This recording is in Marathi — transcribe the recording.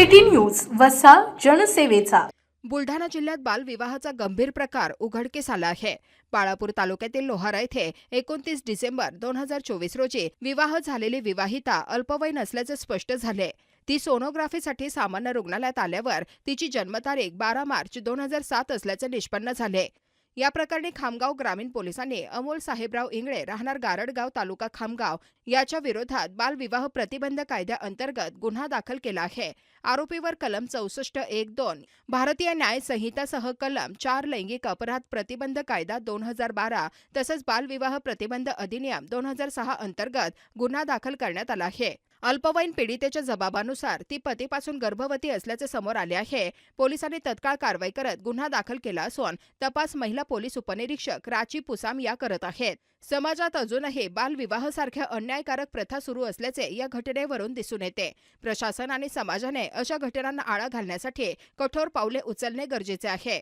City news वसा जनसेवेचा. बुलढाणा जिल्ह्यात बालविवाहाचा गंभीर प्रकार उघडकीस आला आहे. बाळापूर तालुक्यातील लोहारा येथे एकोणतीस डिसेंबर दोन हजार चोवीस रोजी विवाह झालेली विवाहिता अल्पवयीन असल्याचे स्पष्ट झाले. ती सोनोग्राफीसाठी सामान्य रुग्णालयात आल्यावर तिची जन्मतारीख बारा मार्च दोन हजार सात असल्याचे निष्पन्न झाले. या प्रकरणी खामगाव ग्रामीण पोलिसांनी अमोल साहेबराव इंगळे राहणार गारडगाव तालुका खामगाव याच्या विरोधात बालविवाह प्रतिबंध कायद्याअंतर्गत गुन्हा दाखल केला आहे. आरोपीवर कलम चौसष्ट एक दोन भारतीय न्याय संहितासह कलम चार लैंगिक अपराध प्रतिबंध कायदा दोन हजार बारा तसंच बालविवाह प्रतिबंध अधिनियम दोन हजार सहा अंतर्गत गुन्हा दाखल करण्यात आला आहे. अल्पवयीन पीडितेच्या जबाबानुसार ती पतीपासून गर्भवती असल्याचे समोर आले आहे. पोलिसांनी तत्काळ कारवाई करत गुन्हा दाखल केला असून तपास महिला पोलीस उपनिरीक्षक राची पुसाम या करत आहेत. समाजात अजूनही बालविवाहासारख्या अन्यायकारक प्रथा सुरू असल्याचे या घटनेवरून दिसून येते. प्रशासन आणि समाजाने अशा घटनांना आळा घालण्यासाठी कठोर पावले उचलणे गरजेचे आहे.